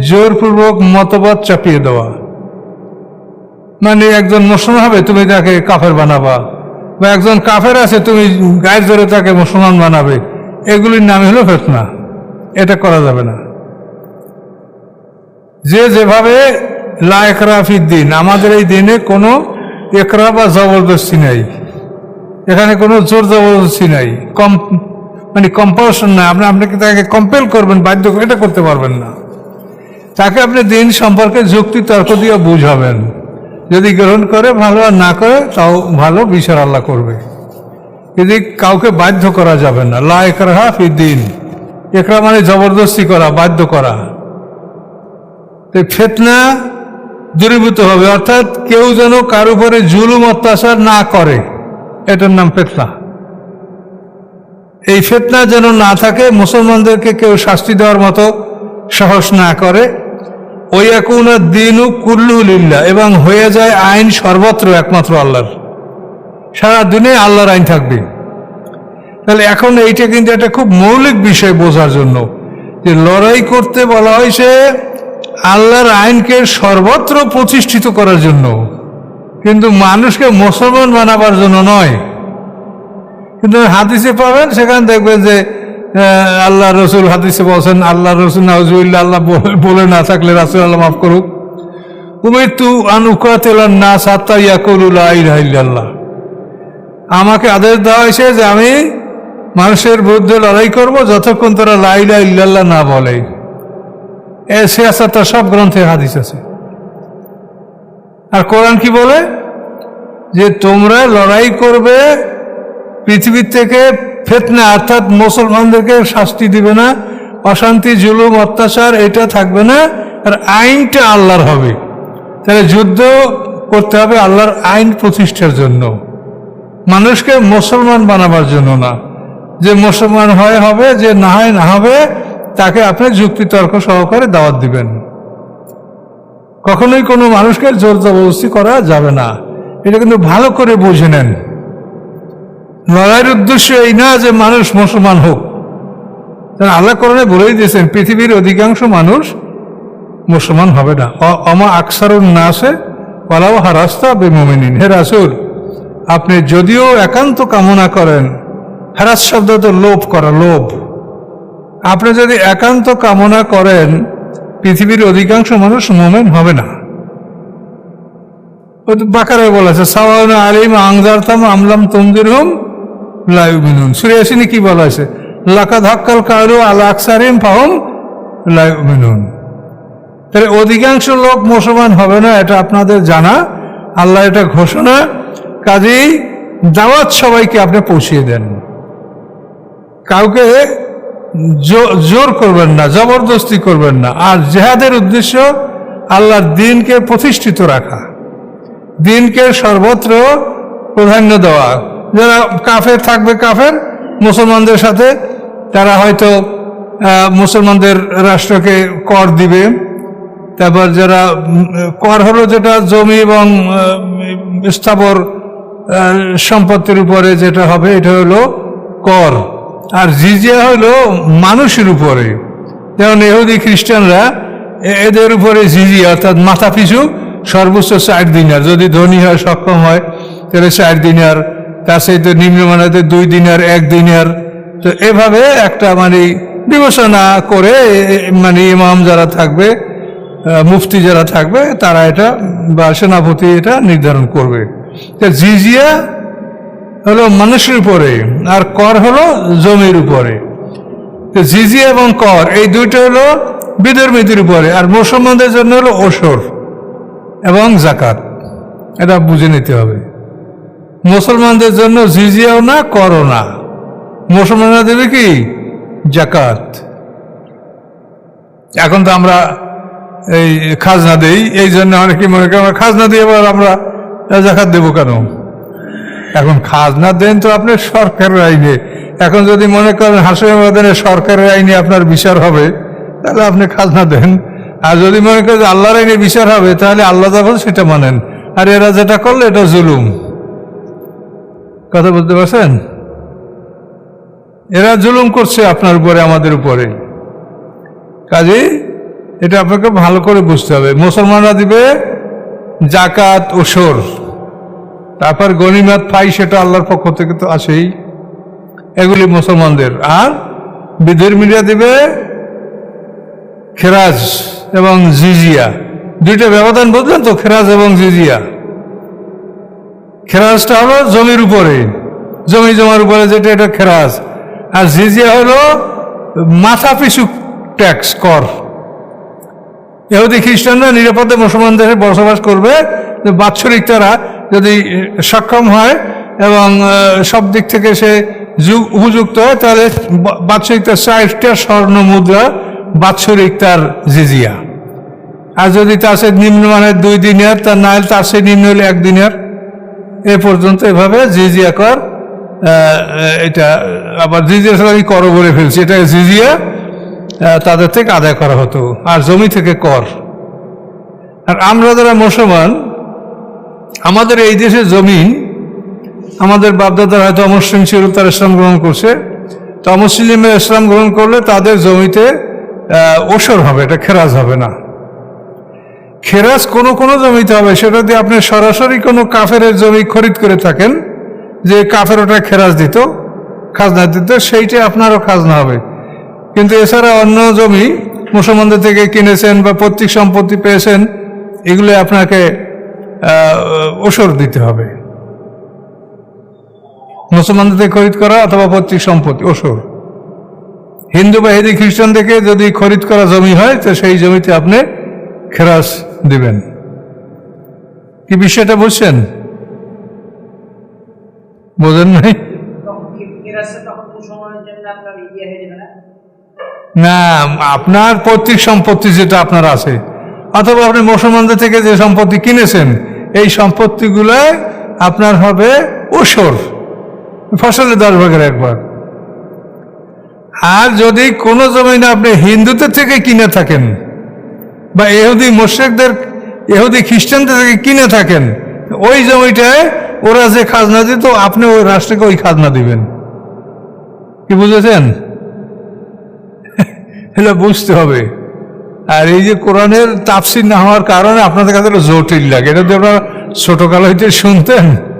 জোরপূর্বক মতবাদ চাপিয়ে দেওয়া। মানে একজন মুসলমান হবে, তুমি তাকে কাফের বানাবা। বা একজন কাফের আছে, তুমি গায়ের জোরে তাকে মুসলমান বানাবে। এগুলির নামই হলো ফেতনা। এটা করা যাবে না। যে যেভাবে লা একরাফির দিন, আমাদের এই দিনে কোনো একরা বা জবরদস্তি নাই। এখানে কোনো জোর জবরদস্তি নাই। কম মানে কম্পালশন না আপনি আপনাকে তাকে কম্পেল করবেন, বাধ্য এটা করতে পারবেন না। তাকে আপনি দিন সম্পর্কে যুক্তি, তর্ক দিয়ে বুঝাবেন। যদি গ্রহণ করে ভালো আর না করে, তাও ভালো, বিচার আল্লাহ করবে। যদি কাউকে বাধ্য করা যাবে না, লা একরাহা ফি দিন। একরা মানে জবরদস্তি করা, বাধ্য করা। তো ফেতনা দূরীভূত হবে, অর্থাৎ কেউ যেন কার উপরে জুলুম, অত্যাচার না করে। এটার নাম ফেতনা। এই ফেতনা যেন না থাকে, মুসলমানদেরকে কেউ শাস্তি দেওয়ার মতো সাহস না করে। ওয়াকুনা দিনু কুল্লুলিল্লা এবং হয়ে যায় আইন সর্বত্র একমাত্র আল্লাহর। সারা দিনে আল্লাহর আইন থাকবে। তাহলে এখন এইটা কিন্তু একটা খুব মৌলিক বিষয় বোঝার জন্য যে লড়াই করতে বলা হয়েছে আল্লাহর আইনকে সর্বত্র প্রতিষ্ঠিত করার জন্য। কিন্তু মানুষকে মুসলমান বানাবার জন্য নয়। কিন্তু হাদিসে পাবেন, সেখানে দেখবেন যে আল্লাহ রসুল হাদিসে বলছেন, আল্লাহ রসুল নাউজুল্লাহ আল্লাহ বলে- না থাকলে রাসুল আল্লাহ মাফ করুক। উমের তু আনুকাতেলার না সাত্তা ইয়াকুল আল্লাহ আমাকে আদেশ দেওয়া হয়েছে যে আমি মানুষের বিরুদ্ধে লড়াই করব যতক্ষণ তারা লাইলা ইল্লাল্লাহ না বলে। এ সিয়াসাতটা সব গ্রন্থে হাদিস আছে। আর কোরআন কি বলে? যে তোমরা লড়াই করবে পৃথিবীর থেকে ফেতনা, অর্থাৎ মুসলমানদেরকে শাস্তি দিবে না, অশান্তি, জুলুম, অত্যাচার, এটা থাকবে না, আর আইনটা আল্লাহর হবে। তাহলে যুদ্ধ করতে হবে আল্লাহর আইন প্রতিষ্ঠার জন্য। মানুষকে মুসলমান বানাবার জন্য না। যে মুসলমান হয় হবে, যে না হয় না হবে, তাকে আপনি যুক্তিতর্ক সহকারে দাওয়াত দিবেন। কখনোই কোনো মানুষকে জোর জবরদস্তি করা যাবে না। এটা কিন্তু ভালো করে বুঝে নেন। লড়াইয়ের উদ্দেশ্য এই না যে মানুষ মুসলমান হোক। কারণ আল্লাহ করণে বলেই দিয়েছেন, পৃথিবীর অধিকাংশ মানুষ মুসলমান হবে না। অমা আকসারুন না আসে পালাও হারাস্তা বেমমিনিন। হে রাসুল, আপনি যদিও একান্ত কামনা করেন, হারাস শব্দ তো লোভ করা লোভ। আপনি যদি একান্ত কামনা করেন, পৃথিবীর অধিকাংশ মানুষ মোমেন হবে না। বাকারে বলেছে সাওয়ান আলিম আংজারতাম আমলাম তমদির হোম লাইভ মিনুন সুরিয়াসিনী কি বলা আছে? লাকা ধাক্কাল কারু আল ফাহম লাইভ মিনুন তাহলে অধিকাংশ লোক মুসলমান হবে না, এটা আপনাদের জানা। আল্লাহ এটা ঘোষণা, কাজেই দাওয়াত সবাইকে আপনি পৌঁছিয়ে দেন। কাউকে জোর করবেন না, জবরদস্তি করবেন না। আর জেহাদের উদ্দেশ্য আল্লাহর দিনকে প্রতিষ্ঠিত রাখা। দিনকে সর্বত্র প্রাধান্য দেওয়া। যারা কাফের থাকবে কাফের, মুসলমানদের সাথে, তারা হয়তো মুসলমানদের রাষ্ট্রকে কর দিবে। তারপর যারা কর হলো যেটা জমি এবং স্থাবর সম্পত্তির উপরে যেটা হবে, এটা হলো কর। আর জিজিয়া হলো মানুষের উপরে। যেমন এহুদি খ্রিস্টানরা এদের উপরে জিজিয়া, অর্থাৎ মাথা পিছু সর্বোচ্চ চার দিনার। যদি ধনী হয়, সক্ষম হয়, তাহলে চার দিনার তার সাথে নিম্নমানাতে দুই দিনার, এক দিনার, তো এভাবে একটা মানে বিবেচনা করে মানে ইমাম যারা থাকবে মুফতি যারা থাকবে, তারা এটা বা সেনাপতি এটা নির্ধারণ করবে। জিজিয়া হলো মানুষের উপরে আর কর হলো জমির উপরে। জিজিয়া এবং কর, এই দুইটা হলো বিধর্মীদের উপরে। আর মুসলমানদের জন্য হলো ওসর এবং জাকাত। এটা বুঝে নিতে হবে। মুসলমানদের জন্য জিজিয়াও না, করও না। মুসলমানরা দেবে কি? জাকাত। এখন তো আমরা এই খাজনা দেই, এই জন্য অনেকে মনে করেন আমরা খাজনা দিয়ে এবার আমরা জাকাত দেবো কেন? এখন খাজনা দেন তো আপনি সরকারের আইনে। এখন যদি মনে করেন হাসপাতালে সরকারের আইনে আপনার বিচার হবে, তাহলে আপনি খাজনা দেন। আর যদি মনে করেন আল্লাহর আইনে বিচার হবে, তাহলে আল্লাহ যখন সেটা মানেন। আর এরা যেটা করল এটা জুলুম। কথা বলতে পারছেন? এরা জুলুম করছে আপনার উপরে, আমাদের উপরে। কাজে এটা আপনাকে ভালো করে বুঝতে হবে। মুসলমানরা দিবে জাকাত ওসর তারপর গনিমাত ফাই সেটা আল্লাহর পক্ষ থেকে তো আসেই এগুলি মুসলমানদের। আর বিধর্মীরা দিবে খেরাজ এবং জিজিয়া। দুইটা ব্যবধান, বুঝলেন তো? খেরাজ এবং জিজিয়া। খেরাজটা হলো জমির উপরে। জমি জমার উপরে যেটা, এটা খেরাজ আর জিজিয়া হলো মাথা পিছু ট্যাক্স, কর। এহুদি খ্রিস্টানরা নিরাপদে মুসলমান দেশে বসবাস করবে। যে বাৎসরিক তারা যদি সক্ষম হয় এবং সব দিক থেকে সে উপযুক্ত হয়, তাহলে বাৎসরিক তার ষাটটা স্বর্ণ মুদ্রা, বাৎসরিক তার জিজিয়া। আর যদি তার সে নিম্নমানের দুই দিনের, তার না তার সে নিম্ন হলে এক দিনের এ পর্যন্ত এভাবে জিজিয়া কর এটা আবার জিজিয়া ছাড়া আমি করও বলে ফেলছি। এটা জিজিয়া তাদের থেকে আদায় করা হতো আর জমি থেকে কর। আর আমরা যারা মুসলমান, আমাদের এই দেশে জমি, আমাদের বাপদাদার হয়তো অমুসলিম ছিল, তারা ইসলাম গ্রহণ করছে। তো অমুসলিমের ইসলাম গ্রহণ করলে তাদের জমিতে ওসর হবে, এটা খেরাজ হবে না। খেরাজ কোনো কোনো জমিতে হবে, সেটা দিয়ে আপনি সরাসরি কোনো কাফের জমি খরিদ করে থাকেন, যে কাফের ওটা খেরাজ দিত, খাজনা দিত সেইটাই আপনারও খাজনা হবে। কিন্তু এছাড়া অন্য জমি মুসলমানদের থেকে কিনেছেন বা পৈতৃক সম্পত্তি পেয়েছেন, এগুলো আপনাকে ওসর দিতে হবে। মুসলমানদের থেকে খরিদ করা অথবা পৈতৃক সম্পত্তি ওসর হিন্দু বা হেদি খ্রিস্টান থেকে যদি খরিদ করা জমি হয়, তো সেই জমিতে আপনি খেরাস দিবেন। কি বিষয়টা বুঝছেন? বোঝেন নাই? না, আপনার পৈতৃক সম্পত্তি যেটা আপনার আছে, অথবা আপনি মুসলমানদের থেকে যে সম্পত্তি কিনেছেন, এই সম্পত্তিগুলো আপনার হবে ওসর ফসলের দশ ভাগের একবার আর যদি কোনো জমিন আপনি হিন্দুদের থেকে কিনে থাকেন বা এহুদি মোশেকদের এহুদি খ্রিস্টানদের থেকে কিনে থাকেন, ওই জমিটায় ওরা যে খাজনা দিত, আপনি ওই রাষ্ট্রকে ওই খাজনা দিবেন। কি বুঝেছেন? এটা বুঝতে হবে। আর এই যে কোরআনের তাফসির না হওয়ার কারণে আপনাদের কাছে জটিল লাগে। এটা তো আপনারা ছোটকাল হইতে শুনতেন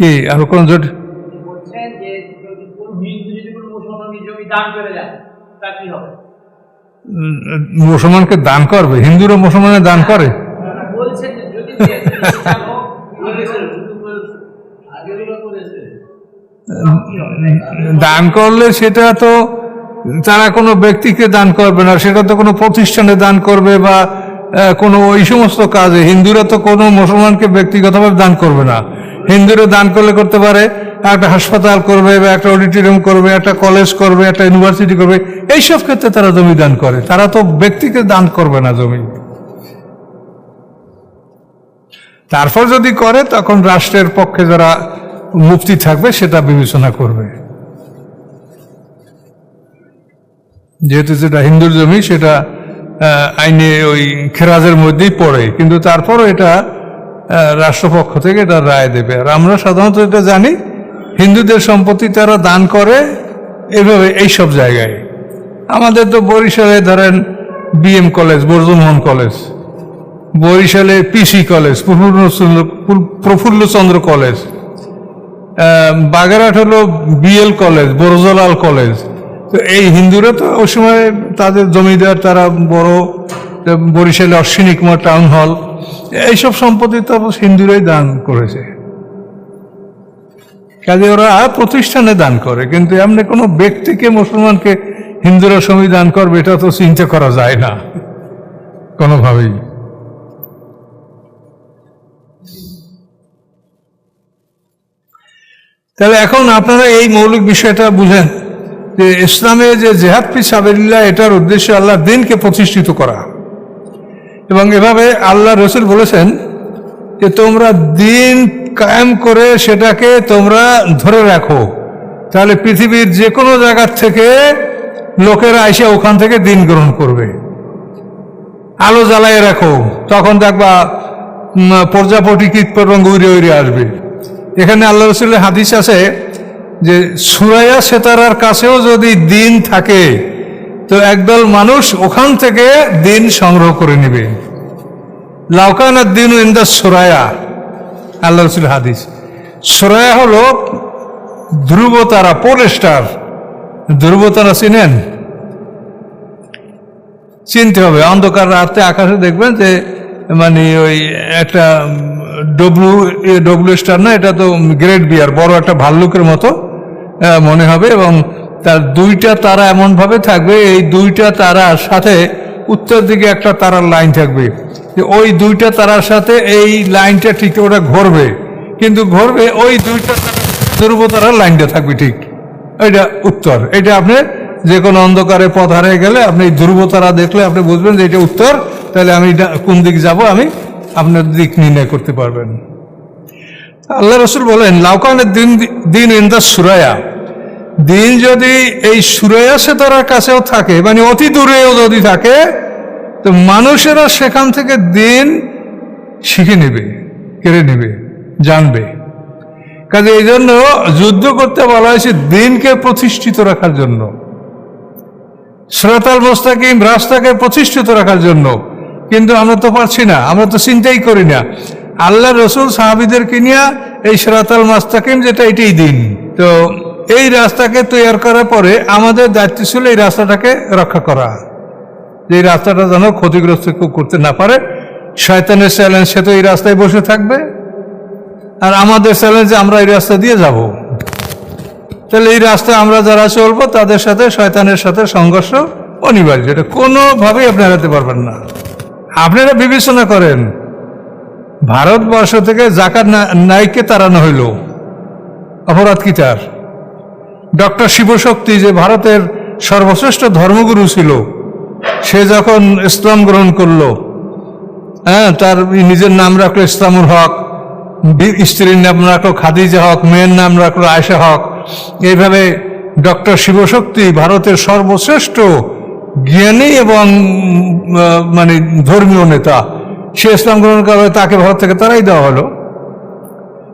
কি আর কোন জট? বলছেন যে কোনো হিন্দু যদি কোনো মুসলমানকে জমি দান করে দেন তা কি হবে? মুসলমানকে দান করবে? হিন্দুরা মুসলমানের দান করে? বলছেন যে যদি দেন, করলে সেটা তো তারা কোনো ব্যক্তিকে দান করবে না সেটা তো কোনো প্রতিষ্ঠানে দান করবে বা কোনো ওই সমস্ত কাজে। হিন্দুরা তো কোনো মুসলমানকে ব্যক্তিগতভাবে দান করবে না। হিন্দুরা দান করলে করতে পারে, একটা হাসপাতাল করবে বা একটা অডিটোরিয়াম করবে, একটা কলেজ করবে, একটা ইউনিভার্সিটি করবে। এইসব ক্ষেত্রে তারা জমি দান করে। তারা তো ব্যক্তিকে দান করবে না জমি। তারপর যদি করে, তখন রাষ্ট্রের পক্ষে যারা মুক্তি থাকবে, সেটা বিবেচনা করবে। যেহেতু যেটা হিন্দুর জমি, সেটা আইনে ওই খেরাজের মধ্যেই পড়ে। কিন্তু তারপরও এটা রাষ্ট্রপক্ষ থেকে এটা রায় দেবে। আর আমরা সাধারণত এটা জানি, হিন্দুদের সম্পত্তি তারা দান করে এভাবে এই সব জায়গায়। আমাদের তো বরিশালে ধরেন বিএম কলেজ, বর্ধমান কলেজ, বরিশালে PC college, Prafullachandra Prafullachandra college Bagerhat হলো বিএল কলেজ, বরজলাল কলেজ তো এই হিন্দুরা তো ওই সময় তাদের জমিদার, তারা বড় বরিশালে অশ্বিনী কুমার টাউন হল এইসব সম্পত্তি তো হিন্দুরাই দান করেছে। কাজে ওরা প্রতিষ্ঠানে দান করে, কিন্তু এমনি কোনো ব্যক্তিকে, মুসলমানকে হিন্দুরা জমি দান করবে, এটা তো চিন্তা করা যায় না, কোনোভাবেই। তাহলে এখন আপনারা এই মৌলিক বিষয়টা বুঝেন। যে ইসলামে যে জেহাদ ফি সাবিল্লাহ এটার উদ্দেশ্য আল্লাহর দিনকে প্রতিষ্ঠিত করা। এবং এভাবে আল্লাহ রসুল বলেছেন যে, তোমরা দিন কায়েম করে সেটাকে তোমরা ধরে রাখো। তাহলে পৃথিবীর যে কোনো জায়গার থেকে লোকেরা এসে ওখান থেকে দিন গ্রহণ করবে। আলো জ্বালায় রাখো। তখন দেখবা প্রজাপতি কীট পতঙ্গ উড়ে উড়ে আসবে। এখানে আল্লাহ রসুলের হাদিস আছে যে সুরাইয়া সেতারার কাছেও যদি দিন থাকে, তো একদল মানুষ ওখান থেকে দিন সংগ্রহ করে নেবে। লাউকানার দিন ইন দ্য সুরায়া আল্লাহ রসুল হাদিস। সুরায়া হলো ধ্রুব তারা পোল স্টার ধ্রুব তারা চিনেন? চিনতে হবে। অন্ধকার রাতে আকাশে দেখবেন যে মানে ওই একটা ডব্লু ডব্লু স্টার না, এটা তো গ্রেট বিয়ার বড় একটা ভাল্লুকের মতো। মনে হবে এবং তার দুইটা তারা এমনভাবে থাকবে, এই দুইটা তারার সাথে উত্তর দিকে একটা তারার লাইন থাকবে। ওই দুইটা তারার সাথে এই লাইনটা ঠিক ওটা ঘুরবে, কিন্তু ঘুরবে ওই দুইটা ধ্রুব তারার লাইনটা থাকবে ঠিক। এটা উত্তর। এটা আপনি যে কোনো অন্ধকারে পথ হারিয়ে গেলে আপনি এই ধ্রুবতারা দেখলে আপনি বুঝবেন যে এটা উত্তর। তাহলে আমি কোন দিক যাব, আমি আপনার দিক নির্ণয় করতে পারবেন। আল্লাহ রসুল বলেন লাউকানের দিন দিন ইন দ্য সুরায়া। দিন যদি এই সুরায়া সেতারার কাছেও থাকে মানে অতি দূরেও যদি থাকে, তো মানুষেরা সেখান থেকে দিন শিখে নেবে, কেড়ে নেবে, জানবে। কাজে এই জন্য যুদ্ধ করতে বলা হয়েছে দিনকে প্রতিষ্ঠিত রাখার জন্য। শ্রোতাল মোস্তাকিম রাস্তাকে প্রতিষ্ঠিত রাখার জন্য। কিন্তু আমরা তো পারছি না, আমরা তো চিন্তাই করি না। আল্লাহ রসুল সাহাবিদেরকে নিয়ে এই শ্রোতাল মোস্তাকিম যেটা, এটাই দিন। তো এই রাস্তাকে তৈরি করার পরে আমাদের দায়িত্ব ছিল এই রাস্তাটাকে রক্ষা করা। যে রাস্তাটা যেন ক্ষতিগ্রস্ত কেউ করতে না পারে, শয়তানের চ্যালেঞ্জ, সে তো এই রাস্তায় বসে থাকবে। আর আমাদের চ্যালেঞ্জে আমরা এই রাস্তা দিয়ে যাব। তাহলে এই রাস্তায় আমরা যারা চলবো, তাদের সাথে শয়তানের সাথে সংঘর্ষ অনিবার্য। এটা কোনোভাবেই আপনি এড়াতে পারবেন না। আপনারা বিবেচনা করেন, ভারতবর্ষ থেকে জাকাত নাইকে তাড়ানো হইল। অপরাধ কি তার? ডক্টর শিবশক্তি যে ভারতের সর্বশ্রেষ্ঠ ধর্মগুরু ছিল, সে যখন ইসলাম গ্রহণ করল হ্যাঁ তার নিজের নাম রাখল ইসলামুল হক স্ত্রীর নাম রাখল খাদিজা হক, মেয়ের নাম রাখল আয়সা হক। এইভাবে ডক্টর শিবশক্তি ভারতের সর্বশ্রেষ্ঠ জ্ঞানী এবং মানে ধর্মীয় নেতা, সে ইসলাম গ্রহণ করে তাকে ভারত থেকে তারাই দেওয়া হলো।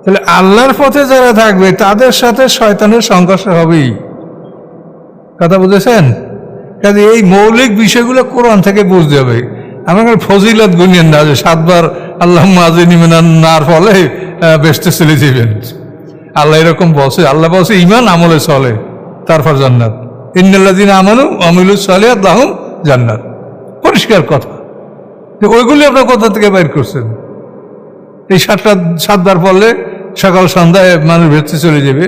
তাহলে আল্লাহর পথে যারা থাকবে, তাদের সাথে শয়তানের সংঘর্ষ হবেই। কথা বুঝেছেন? কাজে এই মৌলিক বিষয়গুলো কোরআন থেকে বুঝতে হবে। আমাকে ফজিলত গুনিয়েন না যে সাতবার আল্লাহ নার ফলে বেসতে চলে যাবেন। আল্লাহ এরকম বসে আল্লাহ বসে ইমান আমলে চলে, তারপর জান্নাত। ইন্নাল্লাদিন আমানু চলে আল্লাহম জান্নাত। পরিষ্কার কথা। ওইগুলি আপনার কোথা থেকে বাইর করছেন? এই সাতটা, সাতবার পড়লে সকাল সন্ধ্যায় মানুষ ভেতরে চলে যাবে।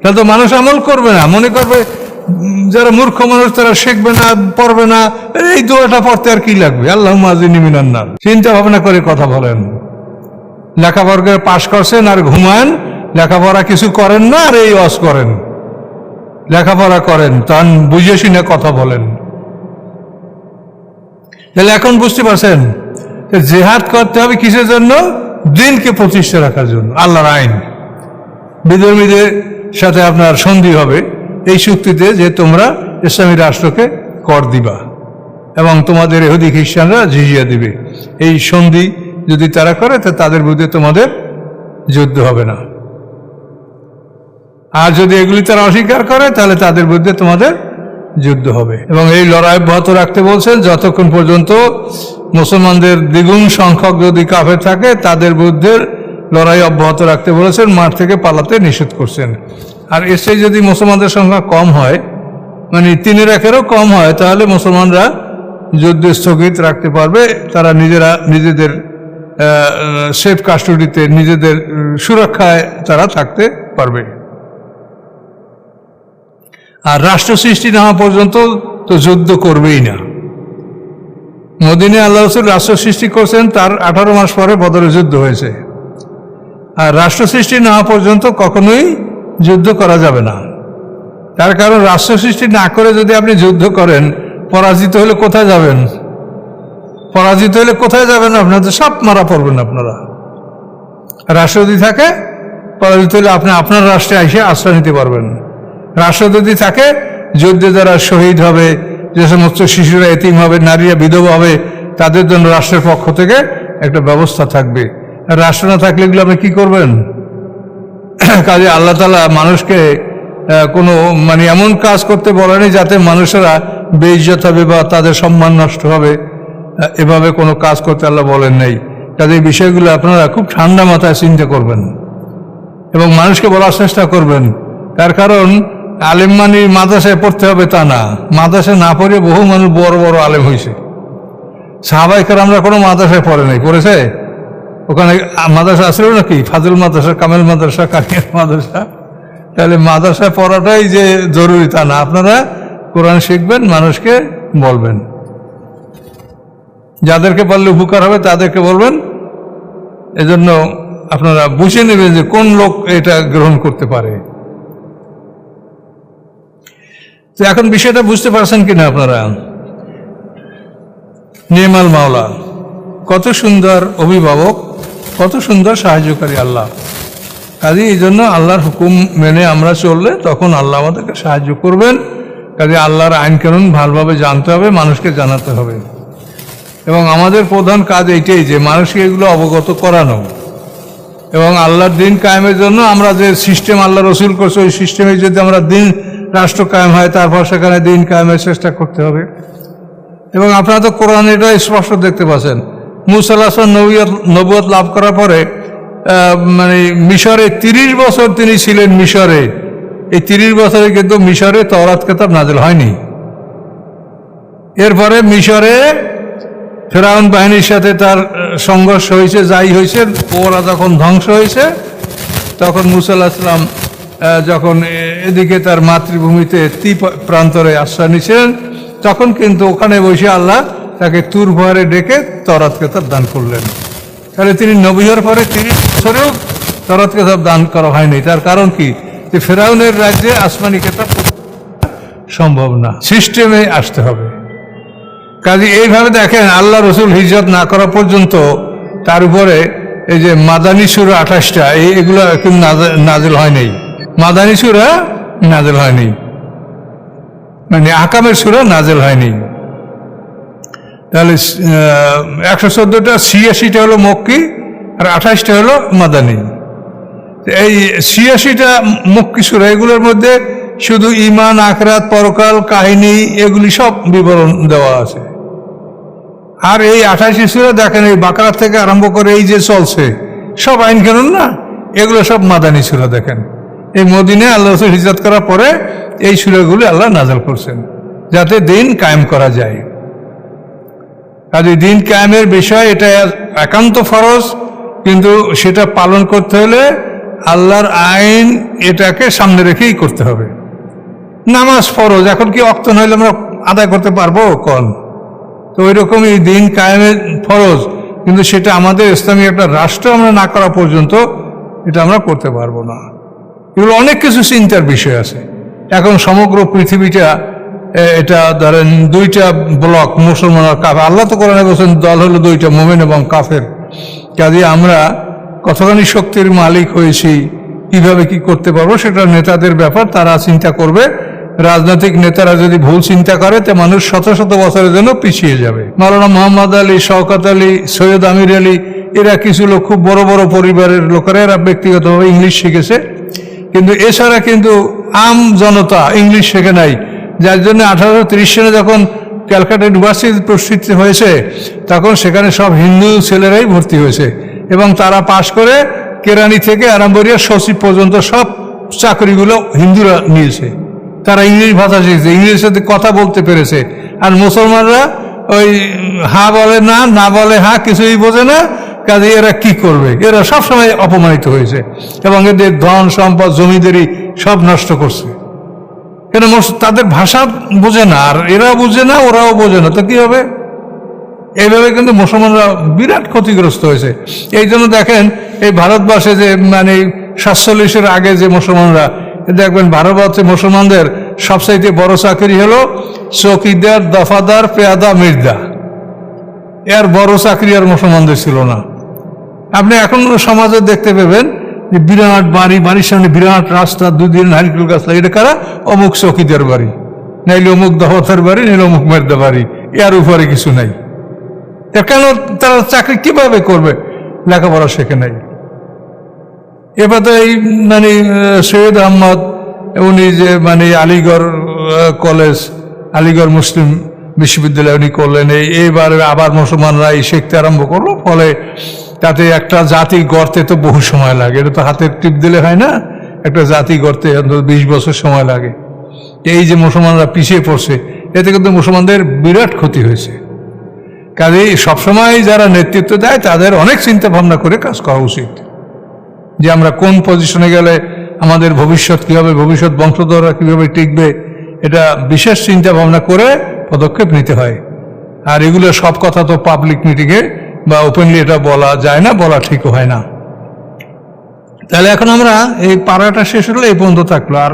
তাহলে তো মানুষ আমল করবে না। মনে করবে, যারা মূর্খ মানুষ, তারা শিখবে না, পড়বে না। এই দোয়াটা পড়তে আর কি লাগবে? আল্লাহ মাজিনী মিনান্না চিন্তা ভাবনা করে কথা বলেন। লেখাপড়া পাশ করছেন আর ঘুমান। লেখাপড়া কিছু করেন না আর এই অস করেন। লেখাপড়া করেন তখন বুঝে শুনে কথা বলেন। তাহলে এখন বুঝতে পারছেন জেহাদ করতে হবে কিসের জন্য? দিনকে প্রতিষ্ঠা রাখার জন্য, আল্লাহর আইন। বিধর্মীদের সাথে আপনার সন্ধি হবে। এই চুক্তিতে যে তোমরা ইসলামী রাষ্ট্রকে কর দিবা এবং তোমাদের এহুদি খ্রিস্টানরা জিজিয়া দিবে। এই সন্ধি যদি তারা করে, তা তাদের বিরুদ্ধে তোমাদের যুদ্ধ হবে না। আর যদি এগুলি তারা অস্বীকার করে, তাহলে তাদের বিরুদ্ধে তোমাদের যুদ্ধ হবে। এবং এই লড়াই অব্যাহত রাখতে বলছেন, যতক্ষণ পর্যন্ত মুসলমানদের দ্বিগুণ সংখ্যক যদি কাফে থাকে, তাদের বিরুদ্ধে লড়াই অব্যাহত রাখতে বলেছেন, মাঠ থেকে পালাতে নিষেধ করছেন। আর এসে যদি মুসলমানদের সংখ্যা কম হয় মানে তিনের একেরও কম হয়, তাহলে মুসলমানরা যুদ্ধ স্থগিত রাখতে পারবে। তারা নিজেরা, নিজেদের সেফ কাস্টডিতে নিজেদের, সুরক্ষায় তারা থাকতে পারবে। আর রাষ্ট্র সৃষ্টি না হওয়া পর্যন্ত তো যুদ্ধ করবেই না। মদিনে আল্লাহ রসুল রাষ্ট্র সৃষ্টি করছেন, তার আঠারো মাস পরে বদরে যুদ্ধ হয়েছে। আর রাষ্ট্র সৃষ্টি না হওয়া পর্যন্ত কখনোই যুদ্ধ করা যাবে না। তার কারণ রাষ্ট্র সৃষ্টি না করে যদি আপনি যুদ্ধ করেন, পরাজিত হলে কোথায় যাবেন? পরাজিত হলে কোথায় যাবেন? আপনার তো সব মারা পড়বেন আপনারা। রাষ্ট্র যদি থাকে, পরাজিত হলে আপনি আপনার রাষ্ট্রে এসে আশ্রয় নিতে পারবেন। রাষ্ট্র যদি থাকে, যুদ্ধে যারা শহীদ হবে, যে সমস্ত শিশুরা এতিম হবে, নারীরা বিধবা হবে, তাদের জন্য রাষ্ট্রের পক্ষ থেকে একটা ব্যবস্থা থাকবে। রাষ্ট্র না থাকলে এগুলো আপনি কি করবেন? কাজে আল্লাহ তালা মানুষকে কোনো মানে এমন কাজ করতে বলেনি যাতে মানুষেরা বেইজ্জত হবে বা তাদের সম্মান নষ্ট হবে। এভাবে কোনো কাজ করতে আল্লাহ বলেন নাই। কাজে এই বিষয়গুলো আপনারা খুব ঠান্ডা মাথায় চিন্তা করবেন এবং মানুষকে বলার চেষ্টা করবেন। তার কারণ আলেম মানে মাদ্রাসায় পড়তে হবে তা না। মাদ্রাসায় না পড়ে বহু মানুষ বড় বড় আলেম হয়েছে। সাহাবাইকার আমরা কোনো মাদ্রাসায় পড়ে নাই। পড়েছে? ওখানে মাদ্রাসা আসলেও নাকি? ফাজুল মাদ্রাসা, কামেল মাদ্রাসা কাকিয়ার মাদ্রাসা? তাহলে মাদ্রাসায় পড়াটাই যে জরুরি তা না। আপনারা কোরআন শিখবেন, মানুষকে বলবেন। যাদেরকে পারলে উপকার হবে, তাদেরকে বলবেন। এজন্য আপনারা বুঝে নেবেন যে কোন লোক এটা গ্রহণ করতে পারে। তো এখন বিষয়টা বুঝতে পারছেন কিনা আপনারা? নির্মাল মাওলা, কত সুন্দর অভিভাবক, কত সুন্দর সাহায্যকারী আল্লাহ। কাজে এই জন্য আল্লাহর হুকুম মেনে আমরা চললে তখন আল্লাহ আমাদেরকে সাহায্য করবেন। কাজে আল্লাহর আইন কানুন ভালোভাবে জানতে হবে, মানুষকে জানাতে হবে। এবং আমাদের প্রধান কাজ এইটাই যে মানুষকে এগুলো অবগত করানো। এবং আল্লাহর দিন কায়েমের জন্য আমরা যে সিস্টেম আল্লাহ রসুল করছে, ওই সিস্টেমে যদি আমরা দিন রাষ্ট্র কায়েম হয়, তারপর সেখানে দিন কায়েমের চেষ্টা করতে হবে। এবং আপনারা তো কোরআন এটা স্পষ্ট দেখতে পাচ্ছেন। মুসাল্লাহ নবিয়ত, নবুয়ত লাভ করার পরে মানে মিশরে তিরিশ বছর তিনি ছিলেন মিশরে। এই তিরিশ বছরে কিন্তু মিশরে তরাত কেতাব নাজেল হয়নি। এরপরে মিশরে ফেরাউন বাহিনীর সাথে তার সংঘর্ষ হয়েছে, যাই হয়েছে, ওরা যখন ধ্বংস হয়েছে, তখন মুসাল্লাহ যখন এদিকে তার মাতৃভূমিতে তি প্রান্তরে আশ্রয় নিয়েছিলেন, তখন কিন্তু ওখানে বসে আল্লাহ তাকে তুর ভরে ডেকে তরাত কেতাব দান করলেন। তাহলে তিনি নবী হওয়ার পরে তিরিশ বছরেও তরাত কেতাব দান করা হয়নি। তার কারণ কি? যে ফেরাউনের রাজ্যে আসমানি কেতাব সম্ভব না। সিস্টেমে আসতে হবে। কাজে এইভাবে দেখেন, আল্লাহ রসুল হিজরত না করা পর্যন্ত তার উপরে এই যে মাদানী সুরা আঠাশটা, এই এগুলো এখন নাজে- নাজেল হয় নাই। মাদানী সুরা নাজেল হয়নি। মানে আকামের সুরা, নাজেল হয়নি। তাহলে একশো চোদ্দোটা, ছিয়াশিটা হলো মক্কি, আর আঠাশটা হলো মাদানী। এই ছিয়াশিটা মক্কি সুরা, এগুলোর মধ্যে শুধু ইমান আখরাত, পরকাল, কাহিনী, এগুলি সব বিবরণ দেওয়া আছে। আর এই আঠাশি সুরা, দেখেন এই বাকরাত থেকে আরম্ভ করে এই যে চলছে, সব আইন কানুন না? এগুলো সব মাদানী সুরা, দেখেন। এই মদিনে আল্লাহ রসুল হিজরত করার পরে এই সুরাগুলি আল্লাহ নাজাল করছেন, যাতে দিন কায়েম করা যায়। কাজে দিন কায়েমের বিষয় এটা একান্ত ফরজ, কিন্তু সেটা পালন করতে হলে আল্লাহর আইন এটাকে সামনে রেখেই করতে হবে। নামাজ ফরজ, এখন কি অক্ত নইলে আমরা আদায় করতে পারব? কন? তো ওই রকমই দিন কায়েমের ফরজ, কিন্তু সেটা আমাদের ইসলামী একটা রাষ্ট্র আমরা না করা পর্যন্ত এটা আমরা করতে পারব না। এগুলো অনেক কিছু চিন্তার বিষয় আছে। এখন সমগ্র পৃথিবীটা এটা ধরেন দুইটা ব্লক মুসলমান আর কাফের। আল্লাহ তো কোরআনে বলছেন, দল হলো দুইটা, মোমেন এবং কাফের। কাজে আমরা কতখানি শক্তির মালিক হয়েছি, কীভাবে কি করতে পারব, সেটা নেতাদের ব্যাপার, তারা চিন্তা করবে। রাজনৈতিক নেতারা যদি ভুল চিন্তা করে, তে মানুষ শত শত বছরের জন্য পিছিয়ে যাবে। মাওলানা মোহাম্মদ আলী, শওকত আলী, সৈয়দ আমির আলী, এরা কিছু লোক, খুব বড় বড় পরিবারের লোকেরা, এরা ব্যক্তিগতভাবে ইংলিশ শিখেছে। কিন্তু এছাড়া কিন্তু আম জনতা ইংলিশ শেখে নাই। যার জন্য আঠারোশো তিরিশ সালে যখন ক্যালকাটা ইউনিভার্সিটি প্রস্তুত হয়েছে, তখন সেখানে সব হিন্দু ছেলেরাই ভর্তি হয়েছে এবং তারা পাশ করে কেরানি থেকে আরম্ভ করে সচিব পর্যন্ত সব চাকরিগুলো হিন্দুরা নিয়েছে। তারা ইংলিশ ভাষা শিখছে, ইংলিশের কথা বলতে পেরেছে। আর মুসলমানরা ওই হা বলে না না বলে হা কিছুই বোঝে না কাজে এরা কি করবে? এরা সবসময় অপমানিত হয়েছে এবং এদের ধন সম্পদ জমিদারি সব নষ্ট করছে। কেন তাদের ভাষা বোঝে না, আর এরা বুঝে না, ওরাও বোঝে না, তো কি হবে? এইভাবে কিন্তু মুসলমানরা বিরাট ক্ষতিগ্রস্ত হয়েছে। এই জন্য দেখেন, এই ভারতবর্ষে যে মানে সাতচল্লিশের আগে যে মুসলমানরা, দেখবেন ভারতবর্ষে মুসলমানদের সবচাইতে বড় চাকরি হলো চৌকিদার, দফাদার, পেয়াদা, মির্জা। এর বড় চাকরি আর মুসলমানদের ছিল না। আপনি এখন সমাজে দেখতে পাবেন যে বিরাট বাড়ি, বাড়ির সামনে বিরাট রাস্তা, দুদিন নারিকেল গাছ লাগে। এটা কারা? অমুক চৌকিদার বাড়ি। নাইলে অমুক দফাদার বাড়ি, নাইলে অমুক মেরদা বাড়ি। এর উপরে কিছু নাই। তা কেন তারা চাকরি কীভাবে করবে? লেখাপড়া শেখে নাই। এবার তো এই মানে সৈয়দ আহমদ, উনি যে মানে আলিগড় কলেজ, আলিগড় মুসলিম বিশ্ববিদ্যালয় উনি করলেন। এই এইবার আবার মুসলমানরা এই শিখতে আরম্ভ করল। ফলে তাতে একটা জাতি গড়তে তো বহু সময় লাগে। এটা তো হাতের টিপ দিলে হয় না? একটা জাতি গড়তে অন্তত বিশ বছর সময় লাগে। এই যে মুসলমানরা পিছিয়ে পড়ছে, এতে কিন্তু মুসলমানদের বিরাট ক্ষতি হয়েছে। কাজেই সবসময় যারা নেতৃত্ব দেয়, তাদের অনেক চিন্তা ভাবনা করে কাজ করা উচিত। যে আমরা কোন পজিশনে গেলে আমাদের ভবিষ্যৎ কী হবে ভবিষ্যৎ বংশধররা কীভাবে টিকবে, এটা বিশেষ চিন্তা ভাবনা করে পদক্ষেপ নিতে হয়। আর এগুলো সব কথা তো পাবলিক মিটিংয়ে বা ওপেনলি এটা বলা যায় না, বলা ঠিক হয় না। তাহলে এখন আমরা এই পাড়াটা শেষ হলে, এই পর্যন্ত থাকল। আর